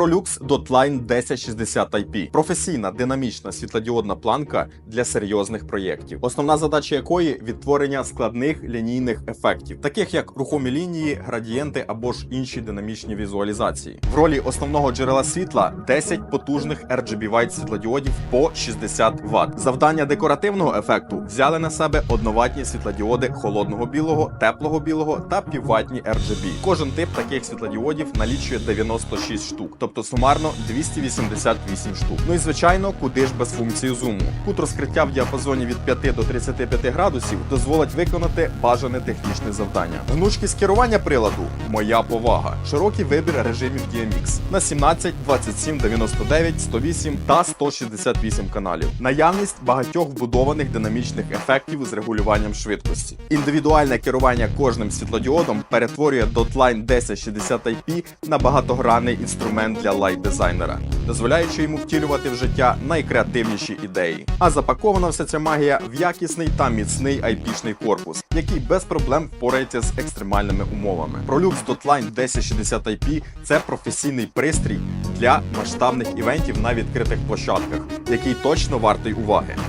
ProLux Dotline 1060 IP – професійна динамічна світлодіодна планка для серйозних проєктів, основна задача якої відтворення складних лінійних ефектів, таких як рухомі лінії, градієнти або ж інші динамічні візуалізації. В ролі основного джерела світла 10 потужних RGB White світлодіодів по 60 Вт. Завдання декоративного ефекту взяли на себе одноватні світлодіоди холодного білого, теплого білого та півватні RGB. Кожен тип таких світлодіодів налічує 96 штук, тобто сумарно 288 штук. Ну і звичайно, куди ж без функції зуму. Кут розкриття в діапазоні від 5 до 35 градусів дозволить виконати бажане технічне завдання. Гнучкість керування приладу моя повага. Широкий вибір режимів DMX на 17, 27, 99, 108 та 168 каналів. Наявність багатьох вбудованих динамічних ефектів з регулюванням швидкості. Індивідуальне керування кожним світлодіодом перетворює Dotline 1060 IP на багатогранний інструмент для лайт-дизайнера, дозволяючи йому втілювати в життя найкреативніші ідеї. А запакована вся ця магія в якісний та міцний IP-шний корпус, який без проблем впорається з екстремальними умовами. ProLux Dotline 1060 IP – це професійний пристрій для масштабних івентів на відкритих площадках, який точно вартий уваги.